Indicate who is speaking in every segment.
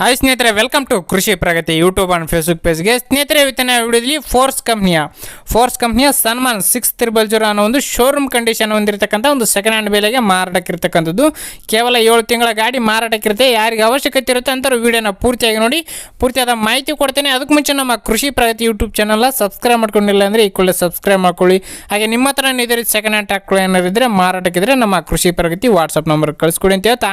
Speaker 1: Hi ಸ್ನೇಹಿತರೆ welcome to Krishi Pragati YouTube and Facebook ಪೇಜ್ಗೆ ಸ್ನೇಹಿತರೆ, ಇವತ್ತಿನ ವಿಡಿಯೋದಲ್ಲಿ ಫೋರ್ಸ್ ಕಂಪ್ನಿಯ ಫೋರ್ಸ್ ಕಂಪ್ನಿಯ ಸನ್ಮಾನ್ ಸಿಕ್ಸ್ ತ್ರಿಬಲ್ ಜೀರೋ ಅನ್ನೋ ಒಂದು ಶೋರೂಮ್ ಕಂಡೀಷನ್ ಹೊಂದಿರತಕ್ಕಂಥ ಒಂದು ಸೆಕೆಂಡ್ ಹ್ಯಾಂಡ್ ಬೆಲೆಗೆ ಮಾರಾಟಕ್ಕಿರ್ತಕ್ಕಂಥದ್ದು. ಕೇವಲ ಏಳು ತಿಂಗಳ ಗಾಡಿ ಮಾರಾಟಕ್ಕಿರುತ್ತೆ. ಯಾರಿಗೆ ಅವಶ್ಯಕತೆ ಇರುತ್ತೆ ಅಂತಾರೆ ವೀಡಿಯೋನ ಪೂರ್ತಿಯಾಗಿ ನೋಡಿ, ಪೂರ್ತಿಯಾದ ಮಾಹಿತಿ ಕೊಡ್ತೇನೆ. ಅದಕ್ಕೆ ಮುಂಚೆ ನಮ್ಮ ಕೃಷಿ ಪ್ರಗತಿ ಯೂಟ್ಯೂಬ್ ಚಾನಲ್ನ ಸಬ್ಸ್ಕ್ರೈಬ್ ಮಾಡ್ಕೊಂಡಿಲ್ಲ ಅಂದರೆ ಈ ಕೂಡಲೇ ಸಬ್ಸ್ಕ್ರೈಬ್ ಮಾಡ್ಕೊಳ್ಳಿ. ಹಾಗೆ ನಿಮ್ಮ ಹತ್ರ ಇದ್ರೆ ಸೆಕೆಂಡ್ ಹ್ಯಾಂಡ್ ಟ್ರ್ಯಾಕ್ಟರ್ ಏನಾರು ಇದ್ದರೆ ಮಾರಾಟಕ್ಕಿದ್ರೆ ನಮ್ಮ ಕೃಷಿ ಪ್ರಗತಿ ವಾಟ್ಸಪ್ ನಂಬರ್ ಕಳಿಸ್ಕೊಡಿ ಅಂತ ಹೇಳ್ತಾ.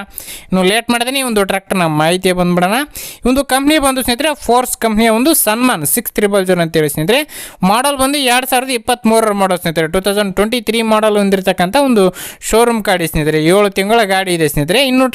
Speaker 1: ಇನ್ನು ಲೇಟ್ ಮಾಡಿದ್ರೆ ಈ ಒಂದು ಟ್ರ್ಯಾಕ್ಟರ್ನ ಮಾಹಿತಿ ಬಂದ್ಬಿಡೋಣ. ಈ ಒಂದು ಕಂಪ್ನಿ ಬಂದು ಸ್ನೇಹಿತರೆ ಫೋರ್ಸ್ ಕಂಪ್ನಿಯ ಒಂದು ಸನ್ಮಾನ್ ಸಿಕ್ಸ್ ತ್ರಿಬಲ್ ಜೀರೋ ಅಂತೇಳಿ ಸ್ನೇಹಿತರೆ. ಮಾಡಲ್ ಬಂದು ಎರಡು ಸಾವಿರದ ಇಪ್ಪತ್ತ್ಮೂರರ ಮಾಡಲ್ ಸ್ನೇಹಿತರೆ. Two thousand twenty three model ಹೊಂದಿರತಕ್ಕಂಥ ಒಂದು ಶೋರೂಮ್ ಗಾಡಿ ಸ್ನೇಹಿತರೆ. ಏಳು ತಿಂಗಳ ಗಾಡಿ ಇದೆ ಸ್ನೇಹಿತರೆ. ಇನ್ನು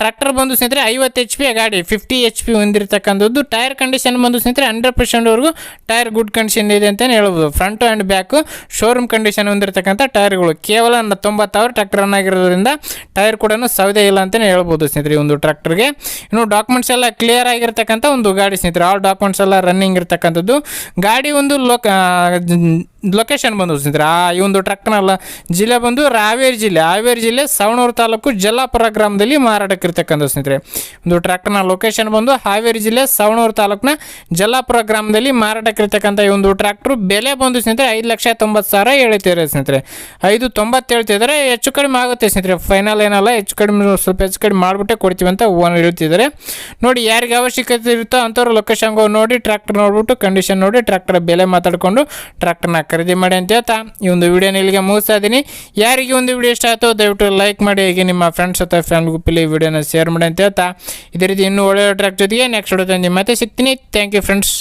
Speaker 1: ಟ್ರ್ಯಾಕ್ಟರ್ ಬಂದು ಸ್ನೇಹಿತರೆ, ಐವತ್ತು ಎಚ್ ಪಿ ಗಾಡಿ ಫಿಫ್ಟಿ ಎಚ್ ಪಿ ಹೊಂದಿರತಕ್ಕಂಥದ್ದು. ಟೈರ್ ಕಂಡೀಷನ್ ಬಂದು ಸ್ನೇಹಿತರೆ ಹಂಡ್ರೆಡ್ ಪರ್ಸೆಂಟ್ವರೆಗೂ ಟೈರ್ ಗುಡ್ ಕಂಡೀಷನ್ ಇದೆ ಅಂತಲೇ ಹೇಳ್ಬೋದು. Front and back showroom condition ಹೊಂದಿರತಕ್ಕಂಥ ಟೈರ್ಗಳು ಕೇವಲ ನನ್ನ ಅವರ್ ಟ್ರ್ಯಾಕ್ಟರ್ ರನ್ ಆಗಿರೋದ್ರಿಂದ ಟೈರ್ ಕೂಡ ಸೌದೆ ಇಲ್ಲ ಅಂತಲೇ ಹೇಳ್ಬೋದು ಸ್ನೇಹಿತರೆ ಒಂದು ಟ್ರ್ಯಾಕ್ಟರ್ಗೆ ಇನ್ನು ಡಾಕ್ಯುಮೆಂಟ್ಸ್ ಎಲ್ಲ ಕ್ಲಿಯರ್ ಆಗಿರ್ತಕ್ಕಂಥ ಒಂದು ಗಾಡಿ ಸ್ನೇಹಿತರೆ ಆಲ್ ಡಾಕ್ಯುಮೆಂಟ್ಸ್ ಎಲ್ಲ ರನ್ನಿಂಗ್ ಇರ್ತಕ್ಕಂಥದ್ದು. ಗಾಡಿ ಒಂದು ಲೊಕ ಲೊಕೇಶನ್ ಬಂದು ಸ್ನೇಹಿತರೆ, ಆ ಈ ಒಂದು ಟ್ರಕ್ನಲ್ಲ ಜಿಲ್ಲೆ ಬಂದು ರಾವೇರಿ ಜಿಲ್ಲೆ ಹಾವೇರಿ ಜಿಲ್ಲೆ ಸವಣೂರು ತಾಲೂಕು ಜಲ್ಲಾಪುರ ಗ್ರಾಮದಲ್ಲಿ ಮಾರಾಟಕ್ಕಿರ್ತಕ್ಕಂಥ ಸ್ನೇಹಿತರೆ. ಒಂದು ಟ್ರಕ್ನ ಲೊಕೇಶನ್ ಬಂದು ಹಾವೇರಿ ಜಿಲ್ಲೆ ಸವಣೂರು ತಾಲೂಕಿನ ಜಲ್ಲಾಪುರ ಗ್ರಾಮದಲ್ಲಿ ಮಾರಾಟಕ್ಕಿರ್ತಕ್ಕಂಥ ಈ ಒಂದು ಟ್ರ್ಯಾಕ್ಟ್ರು ಬೆಲೆ ಬಂದು ಸ್ನೇಹಿತರೆ ಐದು ಲಕ್ಷ ತೊಂಬತ್ತು ಸಾವಿರ ಹೇಳ್ತಿದ್ದಾರೆ ಸ್ನೇಹಿತರೆ. ಐದು ತೊಂಬತ್ತು ಹೇಳ್ತಿದ್ದಾರೆ, ಹೆಚ್ಚು ಕಡಿಮೆ ಆಗುತ್ತೆ ಸ್ನೇಹಿತರೆ. ಫೈನಲ್ ಏನಲ್ಲ, ಹೆಚ್ಚು ಕಡಿಮೆ ಸ್ವಲ್ಪ ಹೆಚ್ಚು ಕಡಿಮೆ ಮಾಡಿಬಿಟ್ಟೆ ಕೊಡ್ತೀವಿ ಅಂತ ಓನ್ ಹೇಳ್ತಿದ್ದಾರೆ. ನೋಡಿ ಯಾರಿಗೆ ಅವಶ್ಯಕತೆ ಇರುತ್ತೋ ಅಂಥವ್ರು ಲೊಕೇಶನ್ಗೆ ನೋಡಿ ಟ್ರ್ಯಾಕ್ಟರ್ ನೋಡ್ಬಿಟ್ಟು ಕಂಡೀಷನ್ ನೋಡಿ ಟ್ರ್ಯಾಕ್ಟರ್ ಬೆಲೆ ಮಾತಾಡಿಕೊಂಡು ಟ್ರ್ಯಾಕ್ಟರ್ನ ಖರೀದಿ ಮಾಡಿ ಅಂತ ಹೇಳ್ತಾ ಈ ಒಂದು ವಿಡಿಯೋನ ಇಲ್ಲಿಗೆ ಮುಗಿಸ್ತಾ ಇದ್ದೀನಿ. ಯಾರಿಗೆ ಒಂದು ವಿಡಿಯೋ ಇಷ್ಟ ಆಯಿತು ದಯವಿಟ್ಟು ಲೈಕ್ ಮಾಡಿ, ಹೀಗೆ ನಿಮ್ಮ ಫ್ರೆಂಡ್ಸ್ ಅಥವಾ ಫ್ಯಾಮಿಲಿ ಗ್ರೂಪಲ್ಲಿ ಈ ವಿಡಿಯೋನ ಶೇರ್ ಮಾಡಿ ಅಂತ ಹೇಳ್ತಾ. ಇದೇ ರೀತಿ ಇನ್ನೂ ಒಳ್ಳೆಯ ಟ್ರ್ಯಾಕ್ ಜೊತೆಗೆ ನೆಕ್ಸ್ಟ್ ವಿಡಿಯೋದಲ್ಲಿ ಮತ್ತೆ ಸಿಗ್ತೀನಿ. Thank you friends